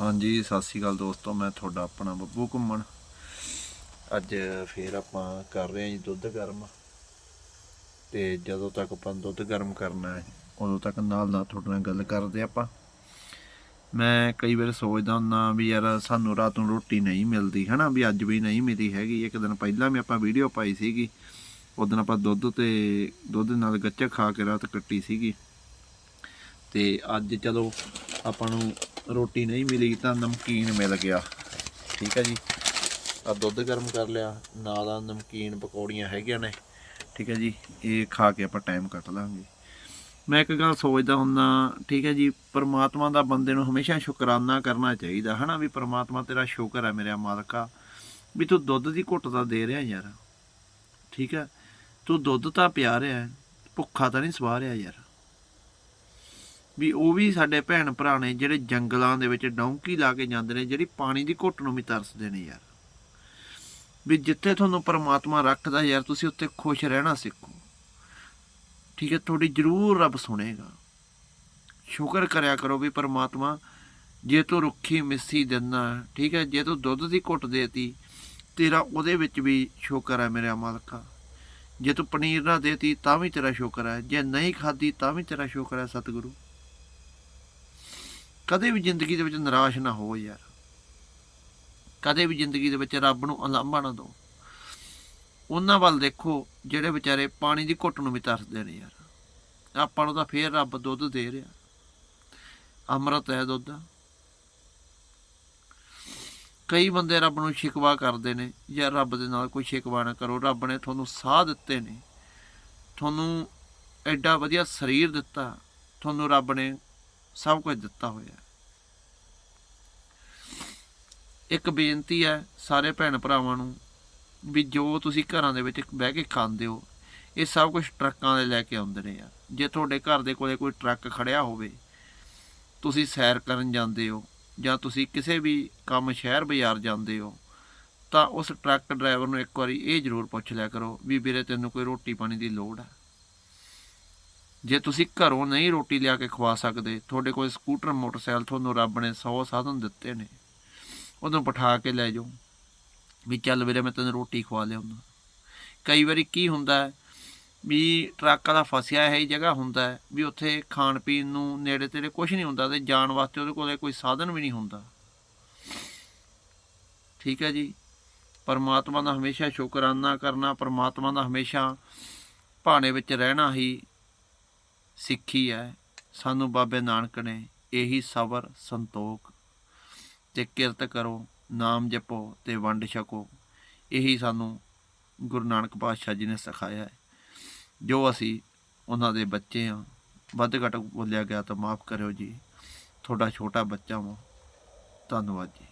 ਹਾਂਜੀ, ਸਤਿ ਸ਼੍ਰੀ ਅਕਾਲ ਦੋਸਤੋ, ਮੈਂ ਤੁਹਾਡਾ ਆਪਣਾ ਬੱਬੂ ਘੁੰਮਣ। ਅੱਜ ਫੇਰ ਆਪਾਂ ਕਰ ਰਹੇ ਹਾਂ ਜੀ ਦੁੱਧ ਗਰਮ। ਤੇ ਜਦੋਂ ਤੱਕ ਆਪਾਂ ਦੁੱਧ ਗਰਮ ਕਰਨਾ ਹੈ, ਉਦੋਂ ਤੱਕ ਨਾਲ ਨਾਲ ਤੁਹਾਡੇ ਨਾਲ ਗੱਲ ਕਰਦੇ ਆਪਾਂ। ਮੈਂ ਕਈ ਵਾਰ ਸੋਚਦਾ ਹੁੰਦਾ ਵੀ ਯਾਰ, ਸਾਨੂੰ ਰਾਤ ਨੂੰ ਰੋਟੀ ਨਹੀਂ ਮਿਲਦੀ, ਹਨਾ? ਵੀ ਅੱਜ ਵੀ ਨਹੀਂ ਮਿਲੀ ਹੈਗੀ। ਇੱਕ ਦਿਨ ਪਹਿਲਾਂ ਵੀ ਆਪਾਂ ਵੀਡੀਓ ਪਾਈ ਸੀਗੀ। ਉਦੋਂ ਆਪਾਂ ਦੁੱਧ ਤੇ, ਦੁੱਧ ਨਾਲ ਗੱਚਕ ਖਾ ਕੇ ਰਾਤ ਕੱਟੀ ਸੀਗੀ। ਤੇ ਅੱਜ ਚਲੋ ਆਪਾਂ ਨੂੰ ਰੋਟੀ ਨਹੀਂ ਮਿਲੀ ਤਾਂ ਨਮਕੀਨ ਮਿਲ ਗਿਆ। ਠੀਕ ਹੈ ਜੀ। ਆ ਦੁੱਧ ਗਰਮ ਕਰ ਲਿਆ। ਨਾਲ ਆ ਨਮਕੀਨ ਪਕੌੜੀਆਂ ਹੈਗੀਆਂ ਨੇ। ਠੀਕ ਹੈ ਜੀ। ਇਹ ਖਾ ਕੇ ਆਪਾਂ ਟਾਈਮ ਕੱਟ ਲਾਂਗੇ। ਮੈਂ ਇੱਕ ਗੱਲ ਸੋਚਦਾ ਹੁੰਦਾ, ਠੀਕ ਹੈ ਜੀ, ਪਰਮਾਤਮਾ ਦਾ ਬੰਦੇ ਨੂੰ ਹਮੇਸ਼ਾ ਸ਼ੁਕਰਾਨਾ ਕਰਨਾ ਚਾਹੀਦਾ, ਹਨਾ, ਵੀ ਪਰਮਾਤਮਾ ਤੇਰਾ ਸ਼ੁਕਰ ਹੈ ਮੇਰਾ ਮਾਲਕਾ। ਵੀ ਤੂੰ ਦੁੱਧ ਦੀ ਘੁੱਟ ਤਾਂ ਦੇ ਰਿਹਾ ਯਾਰ। ਠੀਕ ਹੈ। ਤੂੰ ਦੁੱਧ ਤਾਂ ਪਿਆ ਰਿਹਾ ਭੁੱਖਾ ਤਾਂ ਨਹੀਂ ਸਵਾ ਰਿਹਾ ਯਾਰ। ਵੀ ਉਹ ਵੀ ਸਾਡੇ ਭੈਣ ਭਰਾ ਨੇ ਜਿਹੜੇ ਜੰਗਲਾਂ ਦੇ ਵਿੱਚ ਡੌਂਕੀ ਲਾ ਕੇ ਜਾਂਦੇ ਨੇ, ਜਿਹੜੀ ਪਾਣੀ ਦੀ ਘੁੱਟ ਨੂੰ ਵੀ ਤਰਸਦੇ ਨੇ ਯਾਰ। ਵੀ ਜਿੱਥੇ ਤੁਹਾਨੂੰ ਪਰਮਾਤਮਾ ਰੱਖਦਾ ਯਾਰ, ਤੁਸੀਂ ਉੱਥੇ ਖੁਸ਼ ਰਹਿਣਾ ਸਿੱਖੋ। ਠੀਕ ਹੈ, ਤੁਹਾਡੀ ਜ਼ਰੂਰ ਰੱਬ ਸੁਣੇਗਾ। ਸ਼ੁਕਰ ਕਰਿਆ ਕਰੋ ਵੀ ਪਰਮਾਤਮਾ ਜੇ ਤੂੰ ਰੁੱਖੀ ਮਿੱਸੀ ਦਿੰਦਾ, ਠੀਕ ਹੈ, ਜੇ ਤੂੰ ਦੁੱਧ ਦੀ ਘੁੱਟ ਦੇਤੀ, ਤੇਰਾ ਉਹਦੇ ਵਿੱਚ ਵੀ ਸ਼ੁਕਰ ਹੈ ਮੇਰੇ ਮਾਲਕਾ। ਜੇ ਤੂੰ ਪਨੀਰ ਨਾ ਦੇਤੀ, ਤਾਂ ਵੀ ਤੇਰਾ ਸ਼ੁਕਰ ਹੈ। ਜੇ ਨਹੀਂ ਖਾਦੀ ਤਾਂ ਵੀ ਤੇਰਾ ਸ਼ੁਕਰ ਹੈ ਸਤਿਗੁਰੂ। ਕਦੇ ਵੀ ਜ਼ਿੰਦਗੀ ਦੇ ਵਿੱਚ ਨਿਰਾਸ਼ ਨਾ ਹੋ ਯਾਰ। ਕਦੇ ਵੀ ਜ਼ਿੰਦਗੀ ਦੇ ਵਿੱਚ ਰੱਬ ਨੂੰ ਅਲਾਂਭਾ ਨਾ ਦਿਓ। ਉਹਨਾਂ ਵੱਲ ਦੇਖੋ ਜਿਹੜੇ ਵਿਚਾਰੇ ਪਾਣੀ ਦੀ ਘੁੱਟ ਨੂੰ ਵੀ ਤਰਸਦੇ ਨੇ ਯਾਰ। ਆਪਾਂ ਨੂੰ ਤਾਂ ਫੇਰ ਰੱਬ ਦੁੱਧ ਦੇ ਰਿਹਾ। ਅੰਮ੍ਰਿਤ ਹੈ ਦੁੱਧ। ਕਈ ਬੰਦੇ ਰੱਬ ਨੂੰ ਸ਼ਿਕਵਾ ਕਰਦੇ ਨੇ। ਯਾਰ ਰੱਬ ਦੇ ਨਾਲ ਕੋਈ ਸ਼ਿਕਵਾ ਨਾ ਕਰੋ। ਰੱਬ ਨੇ ਤੁਹਾਨੂੰ ਸਾਹ ਦਿੱਤੇ ਨੇ। ਤੁਹਾਨੂੰ ਐਡਾ ਵਧੀਆ ਸਰੀਰ ਦਿੱਤਾ। ਤੁਹਾਨੂੰ ਰੱਬ ਨੇ ਸਭ ਕੁਝ ਦਿੱਤਾ ਹੋਇਆ ਇੱਕ ਬੇਨਤੀ ਹੈ ਸਾਰੇ ਭੈਣ ਭਰਾਵਾਂ ਨੂੰ ਵੀ ਜੋ ਤੁਸੀਂ ਘਰਾਂ ਦੇ ਵਿੱਚ ਬਹਿ ਕੇ ਖਾਂਦੇ ਹੋ, ਇਹ ਸਭ ਕੁਝ ਟਰੱਕਾਂ ਦੇ ਲੈ ਕੇ ਆਉਂਦੇ ਨੇ ਆ। ਜੇ ਤੁਹਾਡੇ ਘਰ ਦੇ ਕੋਲੇ ਕੋਈ ਟਰੱਕ ਖੜਿਆ ਹੋਵੇ, ਤੁਸੀਂ ਸੈਰ ਕਰਨ ਜਾਂਦੇ ਹੋ ਜਾਂ ਤੁਸੀਂ ਕਿਸੇ ਵੀ ਕੰਮ ਸ਼ਹਿਰ ਬਾਜ਼ਾਰ ਜਾਂਦੇ ਹੋ, ਤਾਂ ਉਸ ਟਰੱਕ ਡਰਾਈਵਰ ਨੂੰ ਇੱਕ ਵਾਰੀ ਇਹ ਜ਼ਰੂਰ ਪੁੱਛ ਲਿਆ ਕਰੋ ਵੀ ਵੀਰੇ ਤੈਨੂੰ ਕੋਈ ਰੋਟੀ ਪਾਣੀ ਦੀ ਲੋੜ ਹੈ ਜੇ ਤੁਸੀਂ ਘਰੋਂ ਨਹੀਂ ਰੋਟੀ ਲਿਆ ਕੇ ਖਵਾ ਸਕਦੇ, ਤੁਹਾਡੇ ਕੋਲ ਸਕੂਟਰ, ਮੋਟਰਸਾਈਕਲ, ਤੁਹਾਨੂੰ ਰੱਬ ਨੇ 100 ਸਾਧਨ ਦਿੱਤੇ ਨੇ। ਉਹਨੂੰ ਬਿਠਾ ਕੇ ਲੈ ਜਾਓ, ਵੀ ਚੱਲ ਵੀਰੇ ਮੈਂ ਤੈਨੂੰ ਰੋਟੀ ਖਵਾ ਲਿਆਉਂਦਾ। ਕਈ ਵਾਰੀ ਕੀ ਹੁੰਦਾ ਵੀ ਟਰੱਕ ਦਾ ਫਸਿਆ ਹੈ ਇਹ ਜਗ੍ਹਾ ਹੁੰਦਾ ਵੀ ਉੱਥੇ ਖਾਣ ਪੀਣ ਨੂੰ ਨੇੜੇ ਤੇੜੇ ਕੁਝ ਨਹੀਂ ਹੁੰਦਾ ਤੇ ਜਾਣ ਵਾਸਤੇ ਉਹਦੇ ਕੋਲੇ ਕੋਈ ਸਾਧਨ ਵੀ ਨਹੀਂ ਹੁੰਦਾ। ਠੀਕ ਹੈ ਜੀ? ਪਰਮਾਤਮਾ ਦਾ ਹਮੇਸ਼ਾ ਸ਼ੁਕਰਾਨਾ ਕਰਨਾ, ਪਰਮਾਤਮਾ ਦਾ ਹਮੇਸ਼ਾ ਭਾਣੇ ਵਿੱਚ ਰਹਿਣਾ ਹੀ ਸਿੱਖੀ ਹੈ। ਸਾਨੂੰ ਬਾਬੇ ਨਾਨਕ ਨੇ ਇਹੀ ਸਬਰ, ਸੰਤੋਖ ਤੇ ਕਿਰਤ ਕਰੋ, ਨਾਮ ਜਪੋ ਤੇ ਵੰਡ ਛਕੋ। ਇਹੀ ਸਾਨੂੰ ਗੁਰੂ ਨਾਨਕ ਪਾਤਸ਼ਾਹ ਜੀ ਨੇ ਸਿਖਾਇਆ ਹੈ। ਜੋ ਅਸੀਂ ਉਹਨਾਂ ਦੇ ਬੱਚੇ ਹਾਂ, ਵੱਧ ਘੱਟ ਬੋਲਿਆ ਗਿਆ ਤਾਂ ਮਾਫ ਕਰਿਓ ਜੀ। ਤੁਹਾਡਾ ਛੋਟਾ ਬੱਚਾ ਹਾਂ ਧੰਨਵਾਦ ਜੀ।